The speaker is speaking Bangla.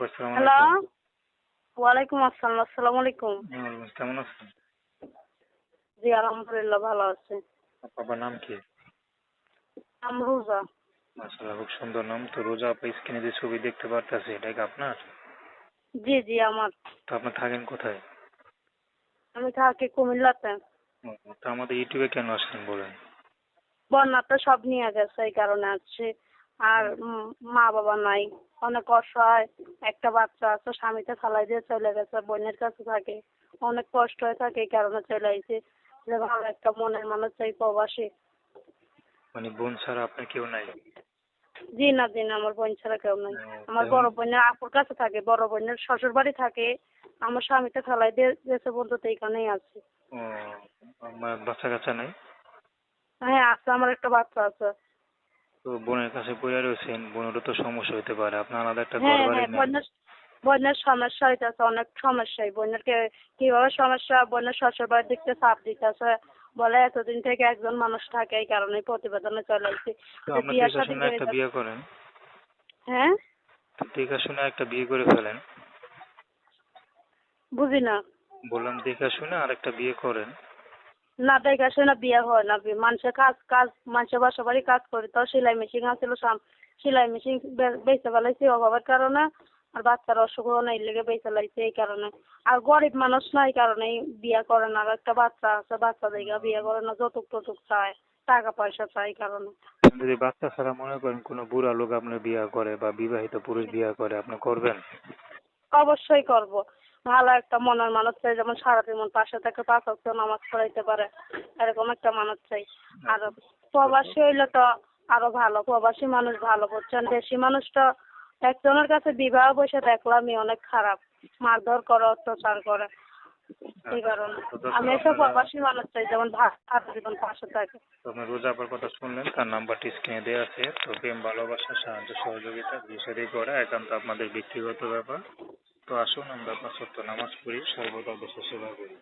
আপা আসসালামু আলাইকুম। ওয়ালাইকুম আসসালাম আসসালামু আলাইকুম। কেমন আছেন? জি আলহামদুলিল্লাহ ভালো আছি। আপার নাম কি? নাম রোজা। মাশাআল্লাহ খুব সুন্দর নাম। তো রোজা আপা স্ক্রিনে যে ছবি দেখতে পারতেছি এটা কি আপনার? জি জি আমার। তো আপনি থাকেন কোথায়? আমি থাকি কুমিল্লাতে। তো আমাদের ইউটিউবে কেন বলেন? সব নিয়ে গেছে এই কারণে আসছি। আর মা বাবা নাই। অনেক অসহায় একটা বাচ্চা আছে স্বামীতে ফালাই দিয়ে চলে গেছে বোনের কাছে থাকে। অনেক কষ্ট হয়ে থাকে এই কারণে চলে আইছি। যে ভালো একটা মনের মানুষ চাই প্রবাসী। মানে বোন ছাড়া আপনার কেউ নাই? জি না জি না আমার বোন ছাড়া কেউ নাই। আমার? বড় বোনের আপুর কাছে থাকে বড় বোনের শ্বশুর বাড়ি থাকে। আমার স্বামীতে ফেলাই দিয়ে গেছে বলতে তো এখানেই আছে। আমার বাচ্চা কাচ্চা নাই? হ্যাঁ আছে আমার একটা বাচ্চা আছে। তো বোনের কাছে পড়ে রয়েছেন বোনেরও তো সমস্যা হতে পারে। আপনার আলাদা একটা ঘর বাড়ি নেই বোনের সমস্যা হইতেছে অনেক সমস্যাই বোনের কে কীভাবে সমস্যা বোনের শ্বশুর বাড়ি দিকতে চাপ দিতেছে বলে এতদিন থেকে একজন মানুষ থাকে এই কারণে প্রতিবেদনে চলে আসছি। একটা বিয়ে করেন? হ্যাঁ? দেখে শুনে একটা বিয়ে করে ফেলেন? বুঝি না। বললাম দেখে শুনে আর একটা বিয়ে করেন। না দেখে শুনে বিয়ে হয় না মানুষের কাজ কাজ মানুষের বাসা বাড়ি কাজ করি তো সেলাই মেশিন আছিল সেলাই মেশিন বেঁচে ফেলাইছি অভাবের কারণে আর বাচ্চার অসুখ নাই লেগে বেঁচে এই কারণে। আর গরিব মানুষ না এই কারণেই বিয়ে করে না আর একটা বাচ্চা আছে বাচ্চা দেখে বিয়ে করে না যৌতুক টতুক চায় টাকা পয়সা চায় এই কারণে। যদি বাচ্চা ছাড়া মনে করেন কোনো বুড়া লোক আপনার বিয়ে করে বা বিবাহিত পুরুষ বিয়ে করে আপনি করবেন? অবশ্যই করব। ভালো একটা মনের মানুষ চাই, যেমন সারা জীবন পাশে থেকে পাঁচ অক্ট নামাজ পড়াইতে পারে, এরকম একটা মানুষ চাই। আর প্রবাসী হইলে তো আরও ভালো, প্রবাসী মানুষ ভালো বুঝছেন? দেশি মানুষ তো একজনের কাছে বিবাহ বসে দেখলামই অনেক খারাপ, মারধর করে, অত্যাচার করে। আপনাদের ব্যক্তিগত ব্যাপার। তো আসুন আমরা পাঁচ নামাজ পড়ি সর্বদা দেশের সেবা করি।